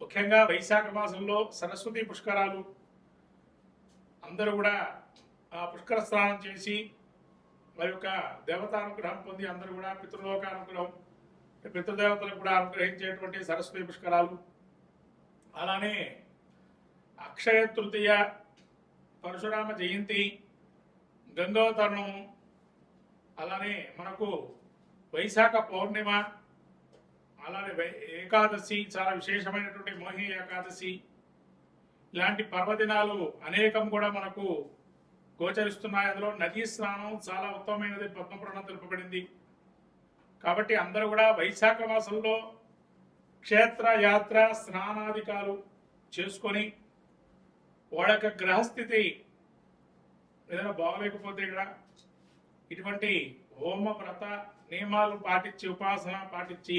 ముఖ్యంగా వైశాఖ మాసంలో సరస్వతి పుష్కరాలు అందరూ కూడా ఆ పుష్కర స్నానం చేసి వారి యొక్క దేవతానుగ్రహం పొంది అందరూ కూడా పితృలోకానుగ్రహం పితృదేవతలకు కూడా అనుగ్రహించేటువంటి సరస్వతి పుష్కరాలు. అలానే అక్షయ తృతీయ పరశురామ జయంతి గంగోతరణము అలానే మనకు వైశాఖ పౌర్ణిమ అలానే ఏకాదశి చాలా విశేషమైనటువంటి మోహిని ఏకాదశి. ఇలాంటి పర్వదినాలు అనేకం కూడా మనకు గోచరిస్తున్నాయి. అందులో నదీ స్నానం చాలా ఉత్తమమైనది పద్మపురాణం తెలుపబడింది. కాబట్టి అందరూ కూడా వైశాఖ మాసంలో క్షేత్ర యాత్ర స్నానాధికాలు చేసుకొని వాళ్ళ యొక్క గ్రహస్థితి ఏదైనా బాగలేకపోతే ఇక్కడ ఇటువంటి హోమ వ్రత నియమాలు పాటించి ఉపాసన పాటించి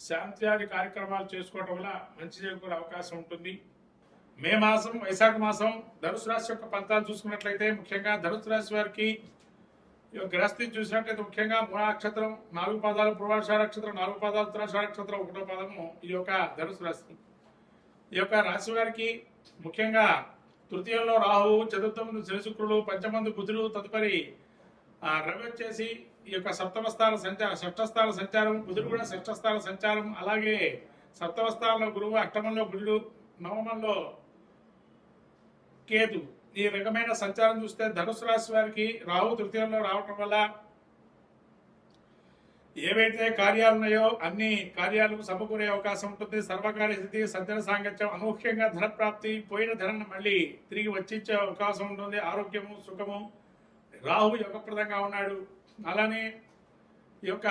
శాంత్యాది కార్యక్రమాలు చేసుకోవడం వల్ల మంచి చేకూరే అవకాశం ఉంటుంది. మే మాసం వైశాఖ మాసం ధనుసు రాశి యొక్క ఫలితాలు చూసుకున్నట్లయితే ముఖ్యంగా ధనుసు రాశి వారికి ఈ యొక్క గ్రహస్థితి చూసినట్లయితే ముఖ్యంగా మూల నక్షత్రం నాలుగు పాదాలు పూర్వాష నక్షత్రం నాలుగు పాదాలు ఉత్తరాష నక్షత్రం ఒకటో పాదము ఈ యొక్క ధనుసు రాశి. ఈ యొక్క రాశి వారికి ముఖ్యంగా తృతీయంలో రాహు చతుర్థమందు శనిశుక్రుడు పంచమంది బుధుడు తదుపరి ఆ, రవి వచ్చేసి ఈ యొక్క సప్తమస్థాన సంచారం షష్టస్థాన సంచారం బుధుడు కూడా షష్టస్థాన సంచారం అలాగే సప్తమస్థానంలో గురువు అష్టమంలో బుధుడు నవమంలో కేతు. ఈ రకమైన సంచారం చూస్తే ధనుసు రాశి వారికి రాహు తృతీయంలో రావటం వల్ల ఏవైతే కార్యాలు ఉన్నాయో అన్ని కార్యాలకు సమకూరే అవకాశం ఉంటుంది. సర్వకార్య స్థితి సజ్జన సాంగత్యం అనూహ్యంగా ధన ప్రాప్తి పోయిన ధనాన్ని మళ్ళీ తిరిగి వచ్చించే అవకాశం ఉంటుంది. ఆరోగ్యము సుఖము. రాహు యోగప్రదంగా ఉన్నాడు. అలానే ఈ యొక్క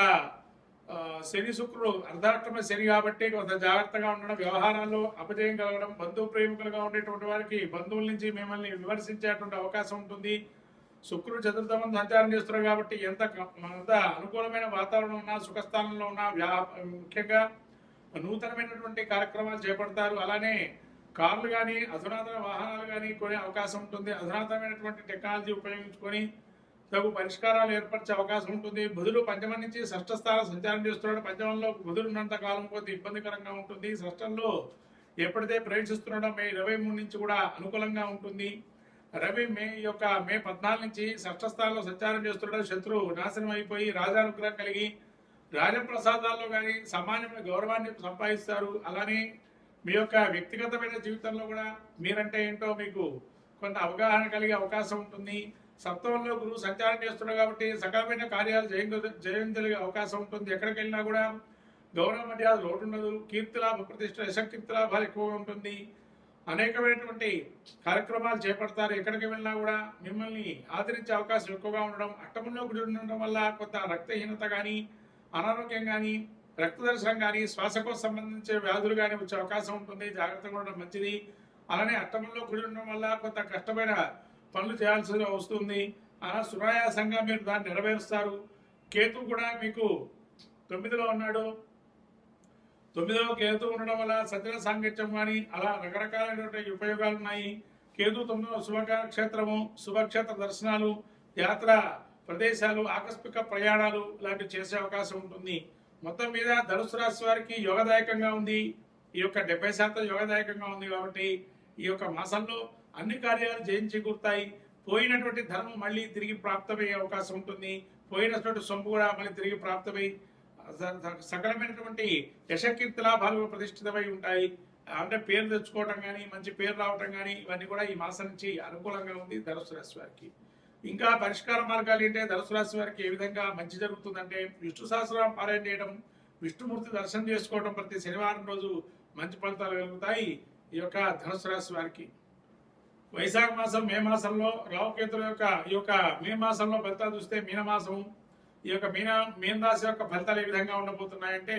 శని శుక్రుడు అర్ధాష్టమ శని కాబట్టి కొంత జాగ్రత్తగా ఉండడం వ్యవహారాల్లో అపజయం కలగడం బంధువు ప్రేమికులుగా ఉండేటువంటి వారికి బంధువుల నుంచి మిమ్మల్ని విమర్శించేటువంటి అవకాశం ఉంటుంది. శుక్రుడు చతుర్థమం సంచారం చేస్తున్నారు కాబట్టి ఎంత క- ఎంత అనుకూలమైన వాతావరణం ఉన్నా సుఖస్థానంలో ఉన్నా వ్యా ముఖ్యంగా నూతనమైనటువంటి కార్యక్రమాలు చేపడతారు. అలానే కార్లు కానీ అధునాతన వాహనాలు కానీ కొనే అవకాశం ఉంటుంది. అధునాతనమైనటువంటి టెక్నాలజీ ఉపయోగించుకొని తగు పరిష్కారాలు ఏర్పరిచే అవకాశం ఉంటుంది. బుధుడు పంచమం నుంచి షష్ఠ స్థానం సంచారం చేస్తున్నాడు. పంచమంలో బుధుడు ఉన్నంత కాలం పోతే ఇబ్బందికరంగా ఉంటుంది. షష్టంలో ఎప్పుడైతే ప్రవేశిస్తున్నాడో మే ఇరవై మూడు నుంచి కూడా అనుకూలంగా ఉంటుంది. రవి మే యొక్క మే పద్నాలుగు నుంచి షష్ఠ స్థానంలో సంచారం చేస్తున్నాడు. శత్రువు నాశనం అయిపోయి రాజానుగ్రహం కలిగి రాజప్రసాదాల్లో కానీ సామాన్యమైన గౌరవాన్ని సంపాదిస్తారు. అలానే మీ యొక్క వ్యక్తిగతమైన జీవితంలో కూడా మీరంటే ఏంటో మీకు కొంత అవగాహన కలిగే అవకాశం ఉంటుంది. సప్తమంలో గురువు సంచారం చేస్తున్నాడు కాబట్టి సకాలమైన కార్యాలు జయం జయించగలిగే అవకాశం ఉంటుంది. ఎక్కడికి వెళ్ళినా కూడా గౌరవ మర్యాద లోటు ఉండదు. కీర్తి లాభ ప్రతిష్ట యశకీర్తి లాభాలు ఎక్కువగా ఉంటుంది. అనేకమైనటువంటి కార్యక్రమాలు చేపడతారు. ఎక్కడికి వెళ్ళినా కూడా మిమ్మల్ని ఆదరించే అవకాశం ఎక్కువగా ఉండడం అట్టములో గుడి ఉండడం వల్ల కొంత రక్తహీనత కానీ అనారోగ్యం కానీ రక్తదర్శనం కానీ శ్వాసకోశ సంబంధించిన వ్యాధులు కానీ వచ్చే అవకాశం ఉంటుంది. జాగ్రత్తగా ఉండడం మంచిది. అలానే అట్టములో గుడి ఉండడం వల్ల కొంత కష్టమైన పనులు చేయాల్సి వస్తుంది. అలా సునాయాసంగా మీరు దాన్ని నెరవేరుస్తారు. కేతు కూడా మీకు తొమ్మిదిలో ఉన్నాడు. తొమ్మిదిలో కేతు ఉండడం వల్ల సత్య సాంగత్యం కానీ అలా రకరకాలైనటువంటి ఉపయోగాలు ఉన్నాయి. కేతు తొమ్మిదిలో శుభక్షేత్రము శుభక్షేత్ర దర్శనాలు యాత్ర ప్రదేశాలు ఆకస్మిక ప్రయాణాలు లాంటివి చేసే అవకాశం ఉంటుంది. మొత్తం మీద ధనుసు రాశి వారికి యోగదాయకంగా ఉంది. ఈ యొక్క డెబ్బై శాతం యోగదాయకంగా ఉంది కాబట్టి ఈ యొక్క మాసంలో అన్ని కార్యాలు జయించేకూరుతాయి పోయినటువంటి ధనం మళ్ళీ తిరిగి ప్రాప్తమయ్యే అవకాశం ఉంటుంది. పోయినటువంటి సొమ్ము కూడా మళ్ళీ తిరిగి ప్రాప్తమై సకలమైనటువంటి యశకీర్తి లాభాలు ప్రతిష్ఠితమై ఉంటాయి. అంటే పేరు తెచ్చుకోవటం కానీ మంచి పేరు రావటం కానీ ఇవన్నీ కూడా ఈ మాసం నుంచి అనుకూలంగా ఉంది ధనుసు రాశి వారికి. ఇంకా పరిష్కార మార్గాలు ఏంటంటే ధనుసు రాశి వారికి ఏ విధంగా మంచి జరుగుతుందంటే విష్ణు సహస్రం పారాయణ చేయడం విష్ణుమూర్తి దర్శనం చేసుకోవడం ప్రతి శనివారం రోజు మంచి ఫలితాలు కలుగుతాయి. ఈ యొక్క ధనుసు రాశి వారికి. వైశాఖ మాసం మే మాసంలో రావుకేతుల యొక్క ఈ యొక్క మే మాసంలో ఫలితాలు చూస్తే మీనమాసం ఈ యొక్క మీన మీనరాశి యొక్క ఫలితాలు ఏ విధంగా ఉండబోతున్నాయంటే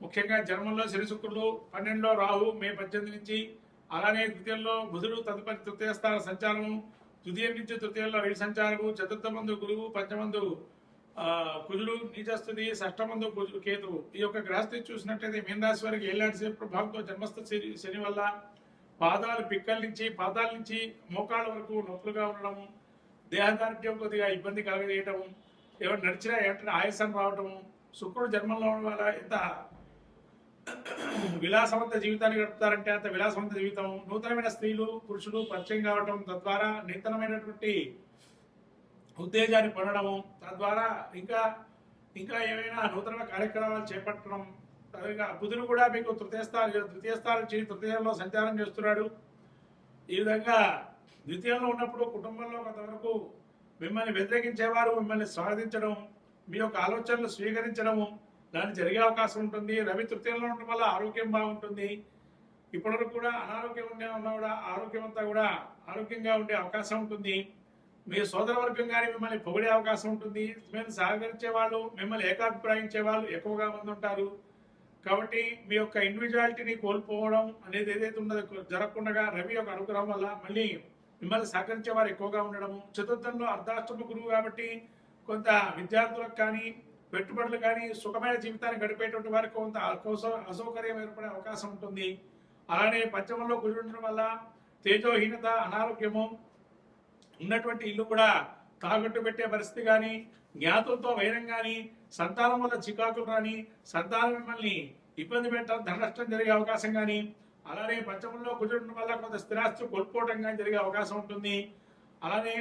ముఖ్యంగా జన్మంలో శనిశుక్రుడు పన్నెండులో రాహు మే పద్దెనిమిది నుంచి అలానే ద్వితీయంలో బుధుడు తదుపరి తృతీయ స్థాన సంచారము తృతీయం నుంచి తృతీయంలో రవి సంచారము చతుర్థ మందు గురువు పంచమందు కుజుడు నీచస్తుంది షష్టమందు కుజుడు కేతువు. ఈ యొక్క గ్రహస్థితి చూసినట్లయితే మీనరాశి వారికి ఏళ్ళాంటి ప్రభావంతో జన్మస్థ శని శని వల్ల పాదాలు పిక్కల నుంచి పాదాల నుంచి మోకాళ్ళ వరకు నొప్పులుగా ఉండడం దేహదార్ఢ్యం కొద్దిగా ఇబ్బంది కలగజేయటం ఎవరు నడిచినా వెంటనే ఆయాసం రావటము శుక్రుడు జన్మంలో ఉండడం వల్ల ఎంత విలాసవంత జీవితాన్ని గడుపుతారంటే అంత విలాసవంత జీవితం. నూతనమైన స్త్రీలు పురుషులు పరిచయం కావటం తద్వారా నూతనమైనటువంటి ఉత్తేజాన్ని పొందడము తద్వారా ఇంకా ఇంకా ఏమైనా నూతన కార్యక్రమాలు చేపట్టడం బుధుడు కూడా మీకు తృతీయ స్థానం చేసి స్థానం తృతీయంలో సంచారం చేస్తున్నాడు. ఈ విధంగా ద్వితీయంలో ఉన్నప్పుడు కుటుంబంలో కొంతవరకు మిమ్మల్ని వ్యతిరేకించేవారు మిమ్మల్ని స్వాగతించడం మీ యొక్క ఆలోచనలు స్వీకరించడము దాన్ని జరిగే అవకాశం ఉంటుంది. రవి తృతీయంలో ఉండడం వల్ల ఆరోగ్యం బాగుంటుంది. ఇప్పటివరకు కూడా అనారోగ్యం ఉండే ఉన్నా కూడా ఆరోగ్యం అంతా కూడా ఆరోగ్యంగా ఉండే అవకాశం ఉంటుంది. మీ సోదర వర్గం కానీ మిమ్మల్ని పొగిడే అవకాశం ఉంటుంది. మిమ్మల్ని సహకరించే వాళ్ళు మిమ్మల్ని ఏకాభిప్రాయించే వాళ్ళు ఎక్కువగా మంది ఉంటారు. కాబట్టి మీ యొక్క ఇండివిజువాలిటీని కోల్పోవడం అనేది ఏదైతే ఉన్నదో జరగకుండా రవి యొక్క అనుగ్రహం వల్ల మళ్ళీ మిమ్మల్ని సహకరించే వారు ఎక్కువగా ఉండడము చతుర్థంలో అర్ధాష్టమ గురువు కాబట్టి కొంత విద్యార్థులకు కానీ పెట్టుబడులు కానీ సుఖమైన జీవితాన్ని గడిపేటువంటి వారికి కొంత అకౌస- అసౌకర్యం ఏర్పడే అవకాశం ఉంటుంది. అలానే పంచమంలో గురి ఉండడం వల్ల తేజోహీనత అనారోగ్యము ఉన్నటువంటి ఇల్లు కూడా తాకట్టు పెట్టే పరిస్థితి కానీ జ్ఞాతులతో వైరం కానీ సంతానం వల్ల చికాకులు రాని సంతానం మిమ్మల్ని ఇబ్బంది పెట్టడం ధన నష్టం జరిగే అవకాశం కానీ అలానే పంచమంలో కుజుడడం వల్ల కొంత స్థిరాస్తి కోల్పోవడం కానీ జరిగే అవకాశం ఉంటుంది. అలానే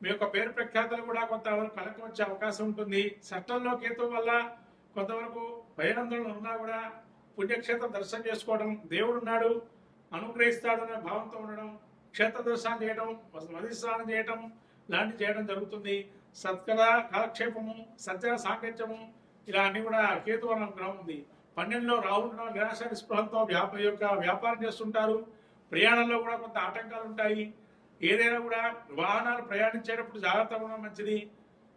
మీ యొక్క పేరు ప్రఖ్యాతలు కూడా కొంతవరకు కలకం వచ్చే అవకాశం ఉంటుంది. చట్టంలో కేతు వల్ల కొంతవరకు భయానందనలు ఉన్నా కూడా పుణ్యక్షేత్రం దర్శనం చేసుకోవడం దేవుడు ఉన్నాడు అనుగ్రహిస్తాడు అనే భావంతో ఉండడం క్షేత్ర దర్శనం చేయడం నది స్నానం చేయడం లాంటివి చేయడం జరుగుతుంది. సత్కర కాలక్షేపము సత్య సాంగత్యము ఇలా అన్ని కూడా కేతు అనే గ్రహం ఉంది. పన్నెండులో రావుండడం నిరాశ నిస్పృహంతో వ్యాప యొక్క వ్యాపారం చేస్తుంటారు. ప్రయాణంలో కూడా కొంత ఆటంకాలు ఉంటాయి. ఏదైనా కూడా వాహనాలు ప్రయాణించేటప్పుడు జాగ్రత్తగా ఉండడం మంచిది.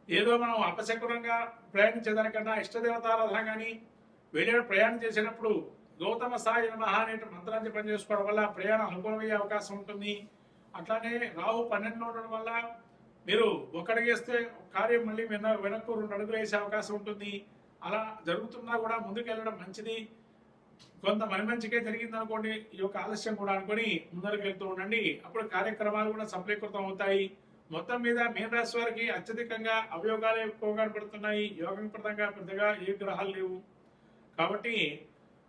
ఏదో మనం అపశకునంగా ప్రయాణించేదానికన్నా ఇష్టదేవతారాధన కానీ వెళ్ళే ప్రయాణం చేసేటప్పుడు గౌతమ సాయి నమః అనే మంత్రాన్ని పనిచేసుకోవడం వల్ల ప్రయాణం అనుకూలమయ్యే అవకాశం ఉంటుంది. అట్లానే రావు పన్నెండులో ఉండడం వల్ల మీరు ఒక్కడిగేస్తే కార్యం మళ్ళీ వెన వెనక్కు రెండు అడుగులు వేసే అవకాశం ఉంటుంది. అలా జరుగుతున్నా కూడా ముందుకు వెళ్ళడం మంచిది. కొంత మన మంచికే జరిగింది అనుకోండి ఈ యొక్క ఆలస్యం కూడా అనుకొని ముందరకు వెళ్తూ ఉండండి. అప్పుడు కార్యక్రమాలు కూడా సఫలీకృతం అవుతాయి. మొత్తం మీద మీన రాశి వారికి అత్యధికంగా అవయోగాలు ఎక్కువగా యోగం యోగప్రదంగా పెద్దగా ఏ గ్రహాలు లేవు. కాబట్టి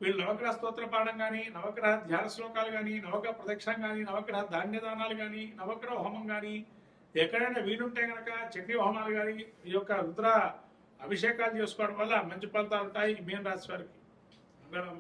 వీళ్ళు నవగ్రహ స్తోత్ర పాఠం కానీ నవగ్రహ ధ్యాన శ్లోకాలు కానీ నవగ్రహ ప్రదక్షిణం కానీ నవగ్రహ ధాన్యదానాలు కానీ నవగ్రహ హోమం కానీ ఎక్కడైనా వీలుంటే కనుక చండీ వాహనాలు కానీ ఈ యొక్క రుద్ర అభిషేకాలు చేసుకోవడం వల్ల మంచి ఫలితాలు ఉంటాయి మీన రాశి వారికి. మంగళం